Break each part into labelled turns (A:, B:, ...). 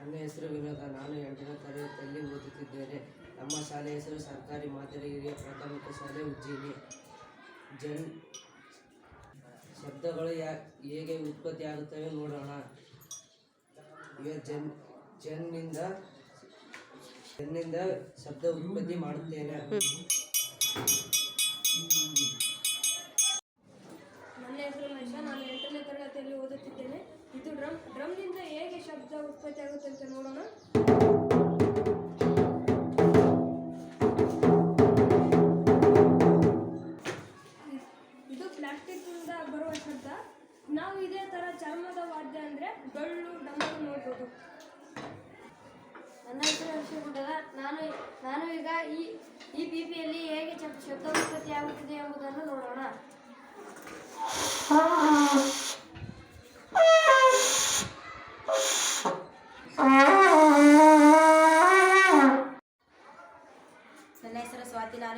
A: ನನ್ನ ಹೆಸರು ವಿನೋದ ನಾನು ಎಂಟನೇ ತರಗತಿಯಲ್ಲಿ ಓದುತ್ತಿದ್ದೇನೆ. ನಮ್ಮ ಶಾಲೆ ಹೆಸರು ಸರ್ಕಾರಿ ಮಾದರಿ ಹಿರಿಯ ಪ್ರಾಥಮಿಕ ಶಾಲೆ ಉಜ್ಜಿನಿ. ಜನ್ ಶಬ್ದಗಳು ಯಾ, ಹೇಗೆ ಉತ್ಪತ್ತಿಯಾಗುತ್ತವೆ ನೋಡೋಣ. ಈಗ ಜನ್, ಜನ್ನಿಂದ ಜನ್ನಿಂದ ಶಬ್ದ ಉತ್ಪತ್ತಿ ಮಾಡುತ್ತೇನೆ.
B: ನನ್ನ ಹೆಸರು ನಾನು ಎಂಟನೇ ತರಗತಿಯಲ್ಲಿ ಓದುತ್ತಿದ್ದೇನೆ. ಇದು ಡ್ರಮ್ ಶಬ್ದ ಅಂತ ನೋಡೋಣ. ಇದು ಪ್ಲಾಸ್ಟಿಕ್ನಿಂದ ಬರುವ ಶಬ್ದ ನಾವು ಇದೇ ಥರ ಚರ್ಮದ ವಾದ್ಯ ಅಂದರೆ ಡೊಳ್ಳು ಡಮರು ನೋಡ್ಬೋದು.
C: ನನ್ನ ಹೆಸರು ಹರ್ಷಗುಂಡದ ನಾನು ನಾನು ಈಗ ಈ ಈ ಪಿ ಪಿಯಲ್ಲಿ ಹೇಗೆ ಶಬ್- ಶಬ್ದ ಉತ್ಪತ್ತಿಯಾಗುತ್ತದೆ ಎಂಬುದನ್ನು ನೋಡೋಣ.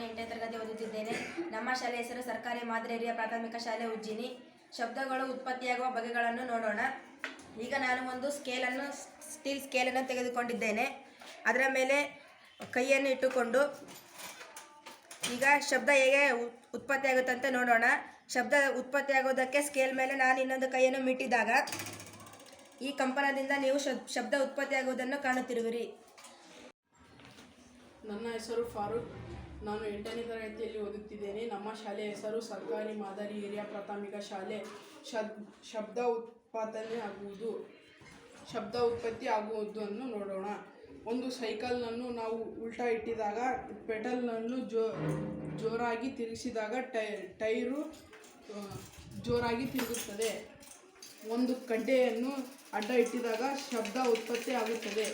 D: ಎಂಟನೇ ತರಗತಿ ಓದುತ್ತಿದ್ದೇನೆ. ನಮ್ಮ ಶಾಲೆ ಹೆಸರು ಸರ್ಕಾರಿ ಮಾದರಿ ಹಿರಿಯ ಪ್ರಾಥಮಿಕ ಶಾಲೆ ಉಜ್ಜಿನಿ. ಶಬ್ದಗಳು ಉತ್ಪತ್ತಿಯಾಗುವ ಬಗೆಗಳನ್ನು ನೋಡೋಣ. ಈಗ ನಾನು ಒಂದು ಸ್ಕೇಲನ್ನು ಸ್ಟೀಲ್ ಸ್ಕೇಲನ್ನು ತೆಗೆದುಕೊಂಡಿದ್ದೇನೆ. ಅದರ ಮೇಲೆ ಕೈಯನ್ನು ಇಟ್ಟುಕೊಂಡು ಈಗ ಶಬ್ದ ಹೇಗೆ ಉತ್ಪತ್ತಿಯಾಗುತ್ತಂತೆ ನೋಡೋಣ. ಶಬ್ದ ಉತ್ಪತ್ತಿಯಾಗೋದಕ್ಕೆ ಸ್ಕೇಲ್ ಮೇಲೆ ನಾನು ಇನ್ನೊಂದು ಕೈಯನ್ನು ಮಿಟ್ಟಿದಾಗ ಈ ಕಂಪನದಿಂದ ನೀವು ಶಬ್- ಶಬ್ದ ಉತ್ಪತ್ತಿಯಾಗುವುದನ್ನು ಕಾಣುತ್ತಿರುವಿರಿ.
E: ನನ್ನ ಹೆಸರು ಫಾರೂಕ್. ನಾನು ಎಂಟನೇ ತರಗತಿಯಲ್ಲಿ ಓದುತ್ತಿದ್ದೇನೆ. ನಮ್ಮ ಶಾಲೆಯ ಹೆಸರು ಸರ್ಕಾರಿ ಮಾದರಿ ಹಿರಿಯ ಪ್ರಾಥಮಿಕ ಶಾಲೆ. ಶಬ್ ಶಬ್ದ ಉತ್ಪಾದನೆ ಆಗುವುದು, ಶಬ್ದ ಉತ್ಪತ್ತಿ ಆಗುವುದನ್ನು ನೋಡೋಣ. ಒಂದು ಸೈಕಲ್ನನ್ನು ನಾವು ಉಲ್ಟಾ ಇಟ್ಟಿದಾಗ, ಪೆಟಲ್ನನ್ನು ಜೋ, ಜೋರಾಗಿ ತಿರುಗಿಸಿದಾಗ ಟೈ, ಟೈರು ಜೋರಾಗಿ ತಿರುಗುತ್ತದೆ. ಒಂದು ಕಡ್ಡೆಯನ್ನು ಅಡ್ಡ ಇಟ್ಟಿದಾಗ ಶಬ್ದ ಉತ್ಪತ್ತಿ ಆಗುತ್ತದೆ.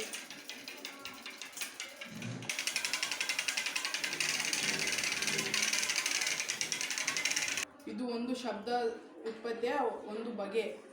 E: ಒಂದು ಶಬ್ದ ಉತ್ಪತ್ತಿಯ ಒಂದು ಬಗೆ.